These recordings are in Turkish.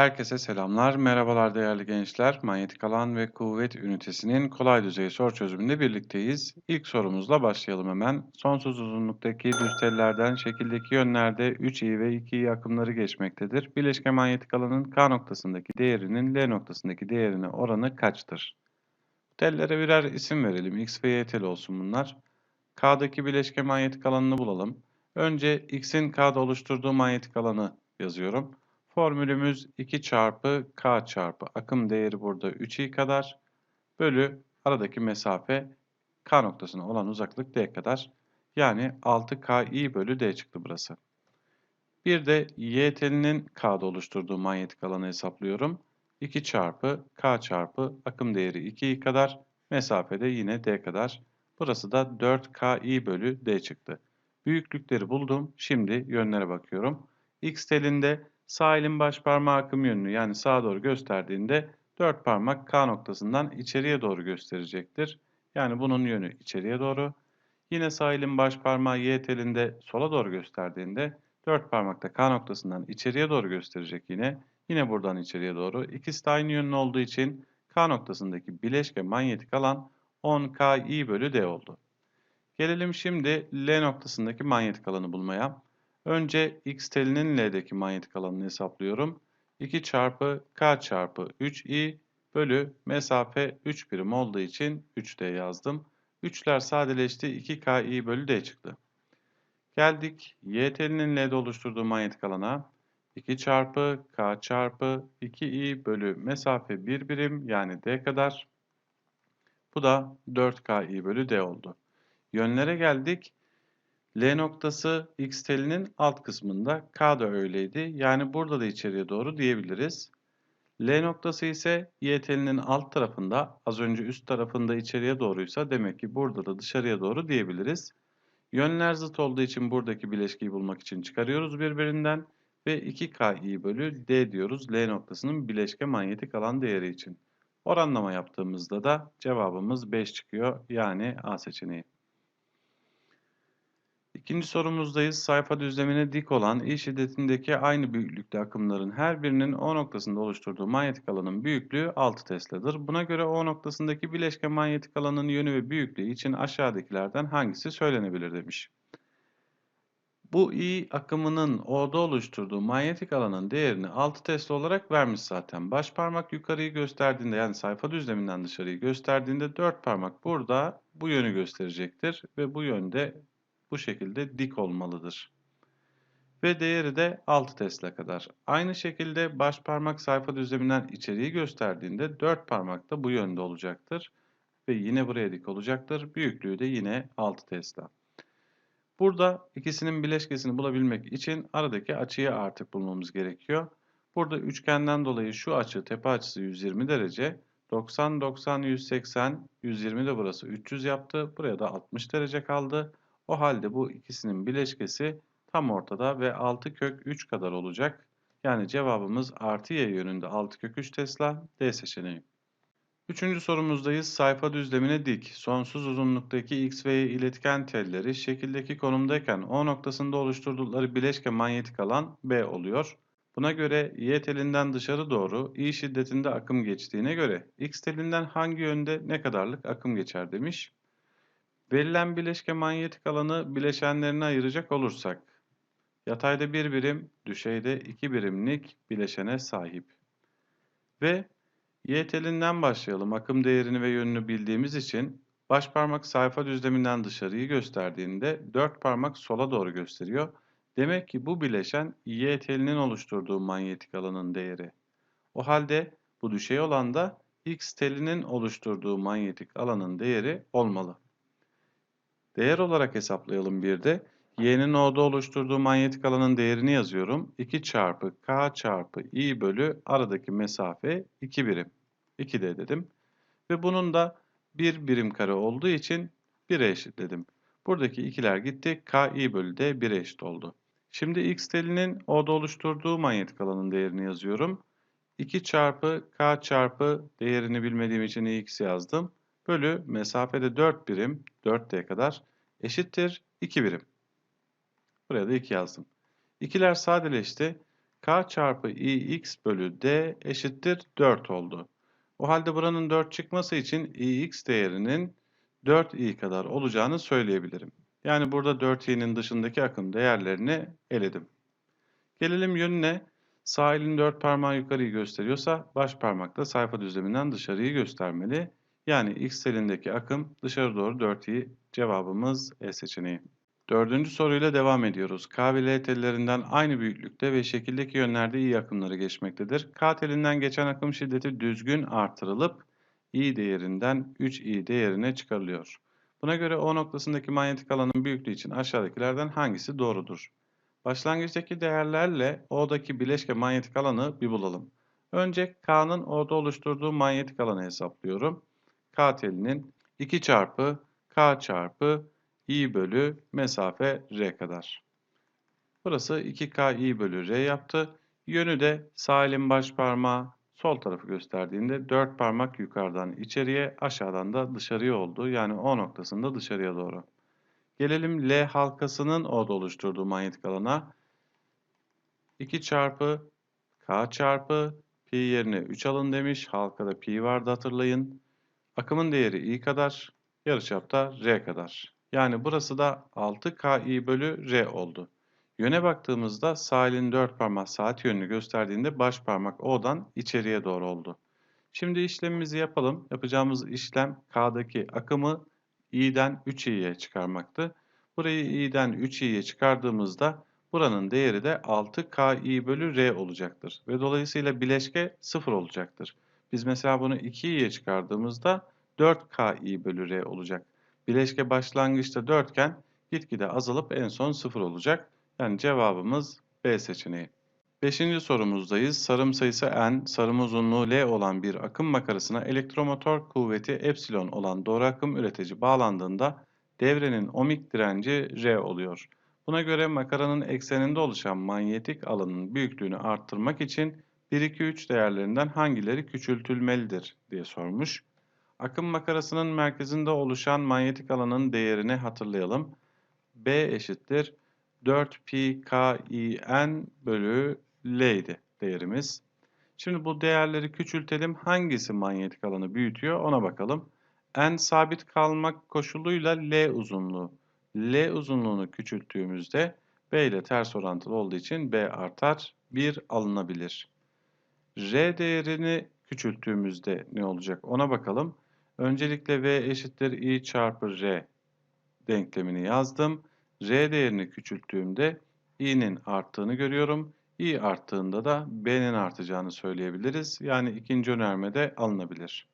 Herkese selamlar, merhabalar değerli gençler. Manyetik alan ve kuvvet ünitesinin kolay düzey soru çözümünde birlikteyiz. İlk sorumuzla başlayalım hemen. Sonsuz uzunluktaki düz tellerden şekildeki yönlerde 3i ve 2i akımları geçmektedir. Bileşke manyetik alanın K noktasındaki değerinin L noktasındaki değerine oranı kaçtır? Tellere birer isim verelim. X ve Y tel olsun bunlar. K'daki bileşke manyetik alanını bulalım. Önce X'in K'da oluşturduğu manyetik alanı yazıyorum. Formülümüz 2 çarpı k çarpı akım değeri burada 3i kadar bölü aradaki mesafe k noktasına olan uzaklık d kadar. Yani 6ki bölü d çıktı burası. Bir de y telinin k'da oluşturduğu manyetik alanı hesaplıyorum. 2 çarpı k çarpı akım değeri 2i kadar. Mesafede yine d kadar. Burası da 4ki bölü d çıktı. Büyüklükleri buldum. Şimdi yönlere bakıyorum. X telinde Sağ elin baş parmağı akım yönünü yani sağa doğru gösterdiğinde dört parmak K noktasından içeriye doğru gösterecektir. Yani bunun yönü içeriye doğru. Yine sağ elin baş parmağı Y telinde sola doğru gösterdiğinde dört parmak da K noktasından içeriye doğru gösterecek yine. Yine buradan içeriye doğru. İkisi de aynı yönlü olduğu için K noktasındaki bileşke manyetik alan 10KI bölü D oldu. Gelelim şimdi L noktasındaki manyetik alanı bulmaya. Önce x telinin L'deki manyetik alanını hesaplıyorum. 2 çarpı k çarpı 3i bölü mesafe 3 birim olduğu için 3d yazdım. 3'ler sadeleşti 2ki bölü d çıktı. Geldik y telinin L'de oluşturduğu manyetik alana. 2 çarpı k çarpı 2i bölü mesafe 1 birim yani d kadar. Bu da 4ki bölü d oldu. Yönlere geldik. L noktası x telinin alt kısmında. K da öyleydi. Yani burada da içeriye doğru diyebiliriz. L noktası ise y telinin alt tarafında. Az önce üst tarafında içeriye doğruysa demek ki burada da dışarıya doğru diyebiliriz. Yönler zıt olduğu için buradaki bileşkeyi bulmak için çıkarıyoruz birbirinden. Ve 2Ki bölü D diyoruz L noktasının bileşke manyetik alan değeri için. Oranlama yaptığımızda da cevabımız 5 çıkıyor. Yani A seçeneği. İkinci sorumuzdayız. Sayfa düzlemine dik olan I şiddetindeki aynı büyüklükte akımların her birinin O noktasında oluşturduğu manyetik alanın büyüklüğü 6 Tesla'dır. Buna göre O noktasındaki bileşke manyetik alanın yönü ve büyüklüğü için aşağıdakilerden hangisi söylenebilir demiş. Bu I akımının O'da oluşturduğu manyetik alanın değerini 6 Tesla olarak vermiş zaten. Baş parmak yukarıyı gösterdiğinde yani sayfa düzleminden dışarıyı gösterdiğinde 4 parmak burada bu yönü gösterecektir ve bu yönde bu şekilde dik olmalıdır. Ve değeri de 6 Tesla kadar. Aynı şekilde baş parmak sayfa düzleminden içeriği gösterdiğinde 4 parmak da bu yönde olacaktır. Ve yine buraya dik olacaktır. Büyüklüğü de yine 6 Tesla. Burada ikisinin bileşkesini bulabilmek için aradaki açıyı artık bulmamız gerekiyor. Burada üçgenden dolayı şu açı tepe açısı 120 derece. 90, 90, 180, 120 de burası 300 yaptı. Buraya da 60 derece kaldı. O halde bu ikisinin bileşkesi tam ortada ve 6 kök 3 kadar olacak. Yani cevabımız artı y yönünde 6 kök 3 Tesla D seçeneği. Üçüncü sorumuzdayız. Sayfa düzlemine dik, sonsuz uzunluktaki x ve y iletken telleri şekildeki konumdayken O noktasında oluşturdukları bileşke manyetik alan B oluyor. Buna göre y telinden dışarı doğru i şiddetinde akım geçtiğine göre x telinden hangi yönde ne kadarlık akım geçer demiş. Verilen bileşke manyetik alanı bileşenlerine ayıracak olursak, yatayda bir birim, düşeyde iki birimlik bileşene sahip. Ve y telinden başlayalım. Akım değerini ve yönünü bildiğimiz için baş parmak sayfa düzleminden dışarıyı gösterdiğinde dört parmak sola doğru gösteriyor. Demek ki bu bileşen y telinin oluşturduğu manyetik alanın değeri. O halde bu düşey olan da x telinin oluşturduğu manyetik alanın değeri olmalı. Değer olarak hesaplayalım bir de. Y'nin O'da oluşturduğu manyetik alanın değerini yazıyorum. 2 çarpı K çarpı I bölü aradaki mesafe 2 birim. 2D dedim. Ve bunun da 1 birim kare olduğu için 1'e eşitledim. Buradaki ikiler gitti. K, I bölü D 1'e eşit oldu. Şimdi X telinin O'da oluşturduğu manyetik alanın değerini yazıyorum. 2 çarpı K çarpı değerini bilmediğim için X yazdım bölü mesafede 4 birim 4D kadar eşittir 2 birim. Buraya da 2 yazdım. İkiler sadeleşti. K çarpı ix bölü d eşittir 4 oldu. O halde buranın 4 çıkması için ix değerinin 4i kadar olacağını söyleyebilirim. Yani burada 4i'nin dışındaki akım değerlerini eledim. Gelelim yönüne. Sağ elin dört parmağı yukarıyı gösteriyorsa baş parmak da sayfa düzleminden dışarıyı göstermeli. Yani x elindeki akım dışarı doğru 4i cevabımız E seçeneği. Dördüncü soruyla devam ediyoruz. K ve L tellerinden aynı büyüklükte ve şekildeki yönlerde i akımları geçmektedir. K telinden geçen akım şiddeti düzgün artırılıp i değerinden 3i değerine çıkarılıyor. Buna göre O noktasındaki manyetik alanın büyüklüğü için aşağıdakilerden hangisi doğrudur? Başlangıçtaki değerlerle O'daki bileşke manyetik alanı bir bulalım. Önce K'nın O'da oluşturduğu manyetik alanı hesaplıyorum. K telinin 2 çarpı K çarpı I bölü mesafe R kadar. Burası 2K I bölü R yaptı. Yönü de sağ elin baş parmağı sol tarafı gösterdiğinde 4 parmak yukarıdan içeriye aşağıdan da dışarıya oldu. Yani O noktasında dışarıya doğru. Gelelim L halkasının O'da oluşturduğu manyetik alana. 2 çarpı K çarpı pi yerine 3 alın demiş. Halkada pi vardı hatırlayın. Akımın değeri i kadar, yarıçapta r kadar. Yani burası da 6ki bölü r oldu. Yöne baktığımızda sağ elin 4 parmak saat yönünü gösterdiğinde baş parmak O'dan içeriye doğru oldu. Şimdi işlemimizi yapalım. Yapacağımız işlem K'daki akımı i'den 3i'ye çıkarmaktı. Burayı i'den 3i'ye çıkardığımızda buranın değeri de 6ki bölü r olacaktır. Ve dolayısıyla bileşke 0 olacaktır. Biz mesela bunu 2i'ye çıkardığımızda 4ki bölü r olacak. Bileşke başlangıçta 4 iken gitgide azalıp en son 0 olacak. Yani cevabımız B seçeneği. Beşinci sorumuzdayız. Sarım sayısı n, sarım uzunluğu l olan bir akım makarasına elektromotor kuvveti epsilon olan doğru akım üretici bağlandığında devrenin ohmik direnci R oluyor. Buna göre makaranın ekseninde oluşan manyetik alanın büyüklüğünü arttırmak için 1, 2, 3 değerlerinden hangileri küçültülmelidir diye sormuş. Akım makarasının merkezinde oluşan manyetik alanın değerini hatırlayalım. B eşittir 4 pi k i n bölü L idi değerimiz. Şimdi bu değerleri küçültelim. Hangisi manyetik alanı büyütüyor ona bakalım. N sabit kalmak koşuluyla L uzunluğu. L uzunluğunu küçülttüğümüzde B ile ters orantılı olduğu için B artar. 1 alınabilir. R değerini küçülttüğümüzde ne olacak ona bakalım. Öncelikle V eşittir I çarpı R denklemini yazdım. R değerini küçülttüğümde i'nin arttığını görüyorum. i arttığında da b'nin artacağını söyleyebiliriz. Yani ikinci önermede alınabilir.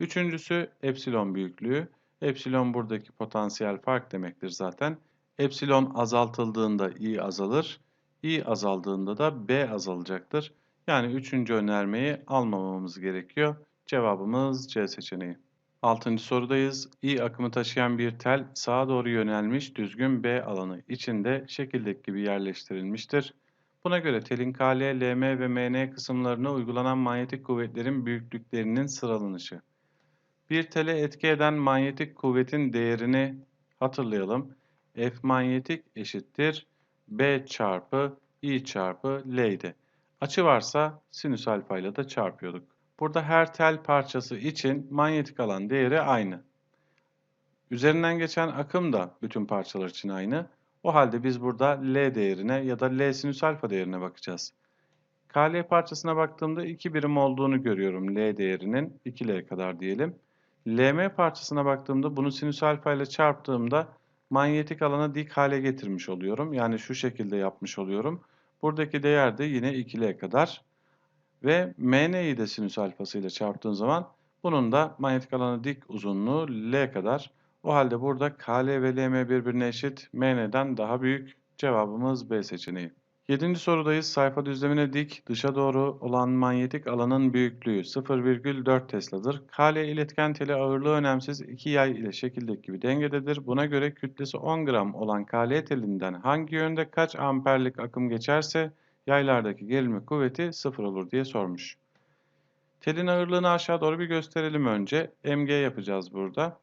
Üçüncüsü epsilon büyüklüğü. Epsilon buradaki potansiyel fark demektir zaten. Epsilon azaltıldığında i azalır. i azaldığında da b azalacaktır. Yani üçüncü önermeyi almamamız gerekiyor. Cevabımız C seçeneği. Altıncı sorudayız. I akımı taşıyan bir tel sağa doğru yönelmiş düzgün B alanı içinde şekildeki gibi yerleştirilmiştir. Buna göre telin KL, LM ve MN kısımlarına uygulanan manyetik kuvvetlerin büyüklüklerinin sıralanışı. Bir tele etki eden manyetik kuvvetin değerini hatırlayalım. F manyetik eşittir B çarpı I çarpı L idi. Açı varsa sinüs alfa ile de çarpıyorduk. Burada her tel parçası için manyetik alan değeri aynı. Üzerinden geçen akım da bütün parçalar için aynı. O halde biz burada L değerine ya da L sinüs alfa değerine bakacağız. KL parçasına baktığımda 2 birim olduğunu görüyorum L değerinin 2L kadar diyelim. LM parçasına baktığımda bunu sinüs alfa ile çarptığımda manyetik alanı dik hale getirmiş oluyorum. Yani şu şekilde yapmış oluyorum. Buradaki değer de yine 2L kadar. Ve MN'yi de sinüs alfası ile çarptığın zaman bunun da manyetik alanı dik uzunluğu L kadar. O halde burada KL ve LM birbirine eşit. MN'den daha büyük. Cevabımız B seçeneği. Yedinci sorudayız. Sayfa düzlemine dik dışa doğru olan manyetik alanın büyüklüğü 0,4 Tesla'dır. KL iletken teli ağırlığı önemsiz iki yay ile şekildeki gibi dengededir. Buna göre kütlesi 10 gram olan KL telinden hangi yönde kaç amperlik akım geçerse yaylardaki gerilme kuvveti sıfır olur diye sormuş. Telin ağırlığını aşağı doğru bir gösterelim önce. MG yapacağız burada.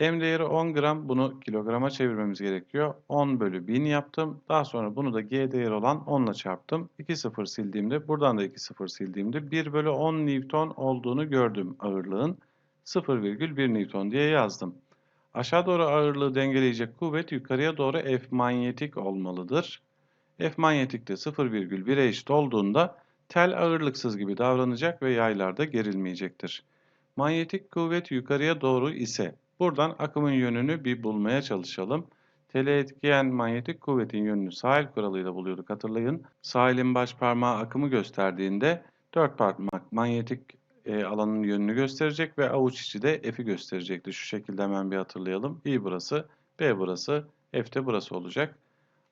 M değeri 10 gram. Bunu kilograma çevirmemiz gerekiyor. 10 bölü 1000 yaptım. Daha sonra bunu da G değeri olan 10 ile çarptım. 2 sıfır sildiğimde buradan da 2 sıfır sildiğimde 1 bölü 10 Newton olduğunu gördüm ağırlığın. 0,1 Newton diye yazdım. Aşağı doğru ağırlığı dengeleyecek kuvvet yukarıya doğru F manyetik olmalıdır. F manyetik de 0,1'e eşit olduğunda tel ağırlıksız gibi davranacak ve yaylarda gerilmeyecektir. Manyetik kuvvet yukarıya doğru ise buradan akımın yönünü bir bulmaya çalışalım. Tele etkileyen manyetik kuvvetin yönünü sahil kuralıyla buluyorduk hatırlayın. Sahilin baş parmağı akımı gösterdiğinde dört parmak manyetik e, alanın yönünü gösterecek ve avuç içi de F'i gösterecekti. Şu şekilde hemen bir hatırlayalım. I burası, B burası, F de burası olacak.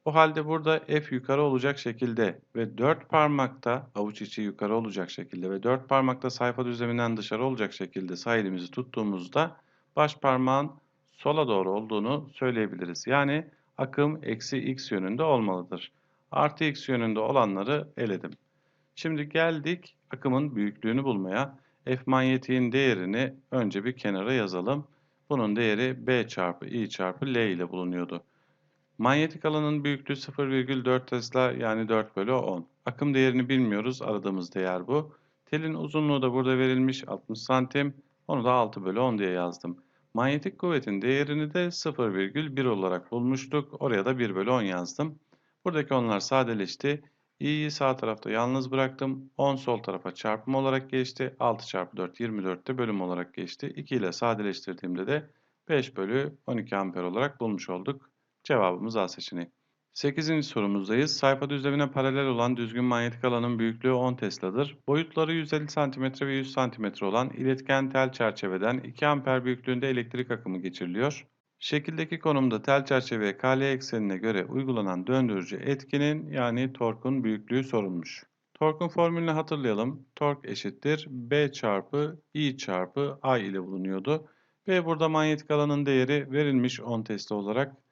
O halde burada F yukarı olacak şekilde ve dört parmakta avuç içi yukarı olacak şekilde ve dört parmakta sayfa düzleminden dışarı olacak şekilde sahilimizi tuttuğumuzda baş parmağın sola doğru olduğunu söyleyebiliriz. Yani akım eksi x yönünde olmalıdır. Artı x yönünde olanları eledim. Şimdi geldik akımın büyüklüğünü bulmaya. F manyetiğin değerini önce bir kenara yazalım. Bunun değeri B çarpı I çarpı L ile bulunuyordu. Manyetik alanın büyüklüğü 0,4 Tesla yani 4 bölü 10. Akım değerini bilmiyoruz. Aradığımız değer bu. Telin uzunluğu da burada verilmiş 60 santim. Onu da 6 bölü 10 diye yazdım. Manyetik kuvvetin değerini de 0,1 olarak bulmuştuk. Oraya da 1 bölü 10 yazdım. Buradaki onlar sadeleşti. i'yi sağ tarafta yalnız bıraktım. 10 sol tarafa çarpım olarak geçti. 6 çarpı 4 24 de bölüm olarak geçti. 2 ile sadeleştirdiğimde de 5 bölü 12 amper olarak bulmuş olduk. Cevabımız A seçeneği. 8. sorumuzdayız. Sayfa düzlemine paralel olan düzgün manyetik alanın büyüklüğü 10 Tesla'dır. Boyutları 150 cm ve 100 cm olan iletken tel çerçeveden 2 amper büyüklüğünde elektrik akımı geçiriliyor. Şekildeki konumda tel çerçeveye KL eksenine göre uygulanan döndürücü etkinin yani torkun büyüklüğü sorulmuş. Torkun formülünü hatırlayalım. Tork eşittir B çarpı I çarpı A ile bulunuyordu. B burada manyetik alanın değeri verilmiş 10 Tesla olarak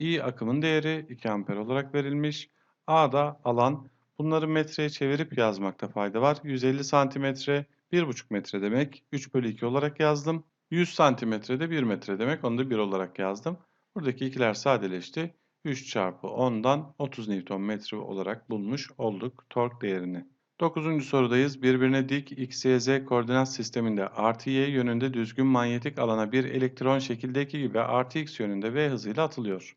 I akımın değeri 2 amper olarak verilmiş. A da alan. Bunları metreye çevirip yazmakta fayda var. 150 santimetre 1,5 metre demek. 3 bölü 2 olarak yazdım. 100 santimetre de 1 metre demek. Onu da 1 olarak yazdım. Buradaki ikiler sadeleşti. 3 çarpı 10'dan 30 Newton metre olarak bulmuş olduk tork değerini. 9. sorudayız. Birbirine dik x, y, z koordinat sisteminde artı y yönünde düzgün manyetik alana bir elektron şekildeki gibi artı x yönünde v hızıyla atılıyor.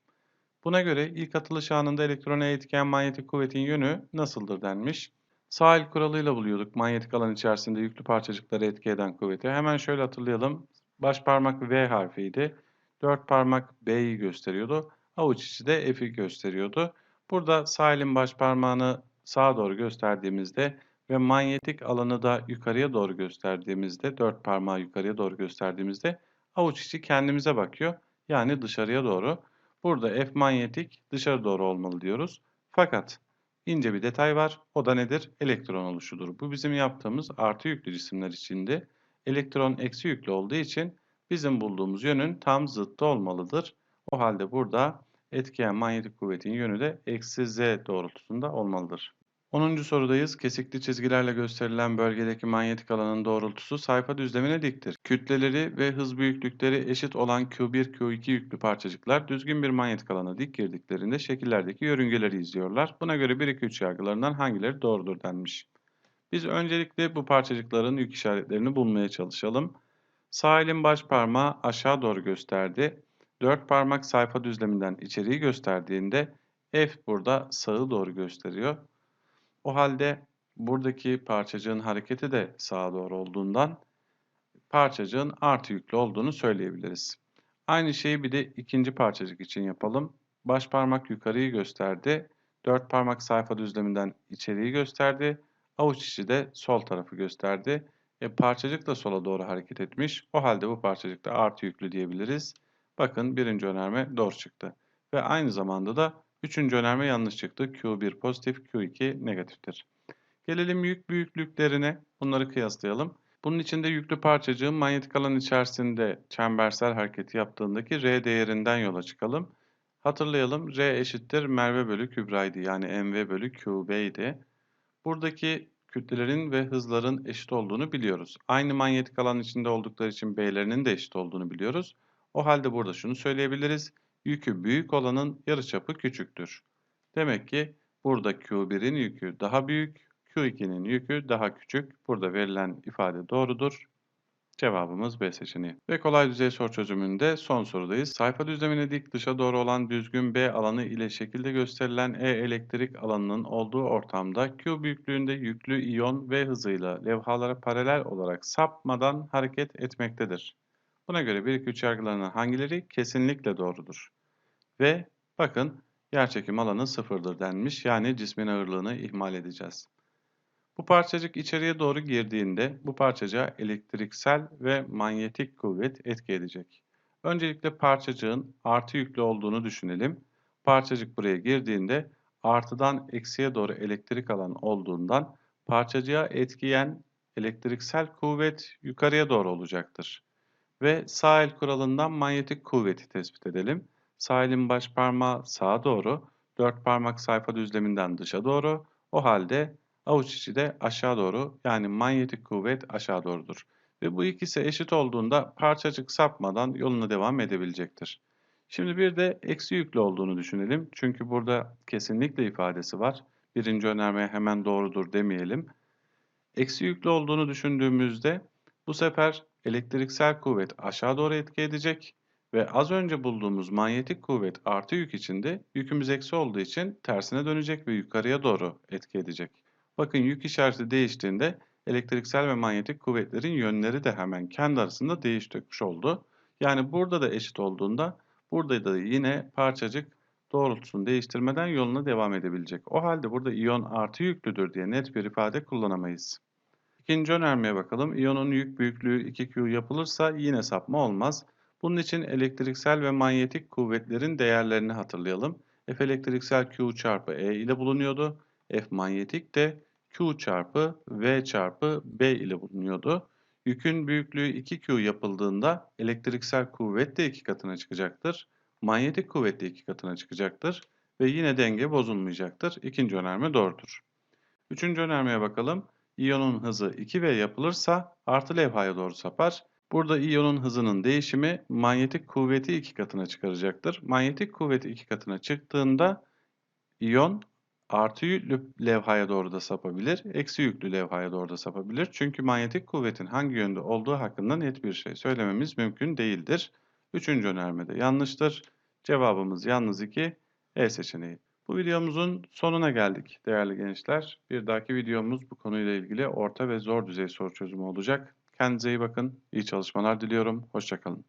Buna göre ilk atılış anında elektrona etken manyetik kuvvetin yönü nasıldır denmiş. Sahil kuralıyla buluyorduk manyetik alan içerisinde yüklü parçacıkları etki eden kuvveti. Hemen şöyle hatırlayalım. Baş parmak V harfiydi. Dört parmak B'yi gösteriyordu. Avuç içi de F'i gösteriyordu. Burada sahilin baş parmağını sağa doğru gösterdiğimizde ve manyetik alanı da yukarıya doğru gösterdiğimizde, dört parmağı yukarıya doğru gösterdiğimizde avuç içi kendimize bakıyor. Yani dışarıya doğru. Burada F manyetik dışarı doğru olmalı diyoruz. Fakat ince bir detay var. O da nedir? Elektron oluşudur. Bu bizim yaptığımız artı yüklü cisimler içinde. Elektron eksi yüklü olduğu için bizim bulduğumuz yönün tam zıttı olmalıdır. O halde burada etkileyen manyetik kuvvetin yönü de eksi z doğrultusunda olmalıdır. 10. sorudayız. Kesikli çizgilerle gösterilen bölgedeki manyetik alanın doğrultusu sayfa düzlemine diktir. Kütleleri ve hız büyüklükleri eşit olan Q1, Q2 yüklü parçacıklar düzgün bir manyetik alana dik girdiklerinde şekillerdeki yörüngeleri izliyorlar. Buna göre 1, 2, 3 yargılarından hangileri doğrudur denmiş. Biz öncelikle bu parçacıkların yük işaretlerini bulmaya çalışalım. Sağ elin baş parmağı aşağı doğru gösterdi. Dört parmak sayfa düzleminden içeriği gösterdiğinde F burada sağı doğru gösteriyor. O halde buradaki parçacığın hareketi de sağa doğru olduğundan parçacığın artı yüklü olduğunu söyleyebiliriz. Aynı şeyi bir de ikinci parçacık için yapalım. Baş parmak yukarıyı gösterdi. Dört parmak sayfa düzleminden içeriği gösterdi. Avuç içi de sol tarafı gösterdi. E, parçacık da sola doğru hareket etmiş. O halde bu parçacık da artı yüklü diyebiliriz. Bakın birinci önerme doğru çıktı. Ve aynı zamanda da üçüncü önerme yanlış çıktı. Q1 pozitif, Q2 negatiftir. Gelelim yük büyüklüklerine. Bunları kıyaslayalım. Bunun içinde yüklü parçacığın manyetik alan içerisinde çembersel hareketi yaptığındaki R değerinden yola çıkalım. Hatırlayalım R eşittir Merve bölü Kübra'ydı. Yani MV bölü QB. Buradaki kütlelerin ve hızların eşit olduğunu biliyoruz. Aynı manyetik alan içinde oldukları için B'lerinin de eşit olduğunu biliyoruz. O halde burada şunu söyleyebiliriz. Yükü büyük olanın yarıçapı küçüktür. Demek ki burada Q1'in yükü daha büyük, Q2'nin yükü daha küçük. Burada verilen ifade doğrudur. Cevabımız B seçeneği. Ve kolay düzey soru çözümünde son sorudayız. Sayfa düzlemine dik dışa doğru olan düzgün B alanı ile şekilde gösterilen E elektrik alanının olduğu ortamda Q büyüklüğünde yüklü iyon V hızıyla levhalara paralel olarak sapmadan hareket etmektedir. Buna göre 1 2 3 yargılarının hangileri kesinlikle doğrudur? Ve bakın yerçekim alanı sıfırdır denmiş. Yani cismin ağırlığını ihmal edeceğiz. Bu parçacık içeriye doğru girdiğinde bu parçacığa elektriksel ve manyetik kuvvet etki edecek. Öncelikle parçacığın artı yüklü olduğunu düşünelim. Parçacık buraya girdiğinde artıdan eksiye doğru elektrik alan olduğundan parçacığa etkiyen elektriksel kuvvet yukarıya doğru olacaktır. Ve sağ el kuralından manyetik kuvveti tespit edelim. Sağ elin baş parmağı sağa doğru, dört parmak sayfa düzleminden dışa doğru. O halde avuç içi de aşağı doğru yani manyetik kuvvet aşağı doğrudur. Ve bu ikisi eşit olduğunda parçacık sapmadan yoluna devam edebilecektir. Şimdi bir de eksi yüklü olduğunu düşünelim. Çünkü burada kesinlikle ifadesi var. Birinci önermeye hemen doğrudur demeyelim. Eksi yüklü olduğunu düşündüğümüzde bu sefer elektriksel kuvvet aşağı doğru etki edecek ve az önce bulduğumuz manyetik kuvvet artı yük içinde yükümüz eksi olduğu için tersine dönecek ve yukarıya doğru etki edecek. Bakın yük işareti değiştiğinde elektriksel ve manyetik kuvvetlerin yönleri de hemen kendi arasında değişmiş oldu. Yani burada da eşit olduğunda burada da yine parçacık doğrultusunu değiştirmeden yoluna devam edebilecek. O halde burada iyon artı yüklüdür diye net bir ifade kullanamayız. İkinci önermeye bakalım. İyonun yük büyüklüğü 2Q yapılırsa yine sapma olmaz. Bunun için elektriksel ve manyetik kuvvetlerin değerlerini hatırlayalım. F elektriksel Q çarpı E ile bulunuyordu. F manyetik de Q çarpı V çarpı B ile bulunuyordu. Yükün büyüklüğü 2Q yapıldığında elektriksel kuvvet de 2 katına çıkacaktır. Manyetik kuvvet de 2 katına çıkacaktır. Ve yine denge bozulmayacaktır. İkinci önerme doğrudur. Üçüncü önermeye bakalım. İyonun hızı 2V yapılırsa artı levhaya doğru sapar. Burada iyonun hızının değişimi manyetik kuvveti 2 katına çıkaracaktır. Manyetik kuvveti 2 katına çıktığında iyon artı yüklü levhaya doğru da sapabilir, eksi yüklü levhaya doğru da sapabilir. Çünkü manyetik kuvvetin hangi yönde olduğu hakkında net bir şey söylememiz mümkün değildir. Üçüncü önermede yanlıştır. Cevabımız yalnız 2, E seçeneği. Bu videomuzun sonuna geldik değerli gençler. Bir dahaki videomuz bu konuyla ilgili orta ve zor düzey soru çözümü olacak. Kendinize iyi bakın, iyi çalışmalar diliyorum, hoşçakalın.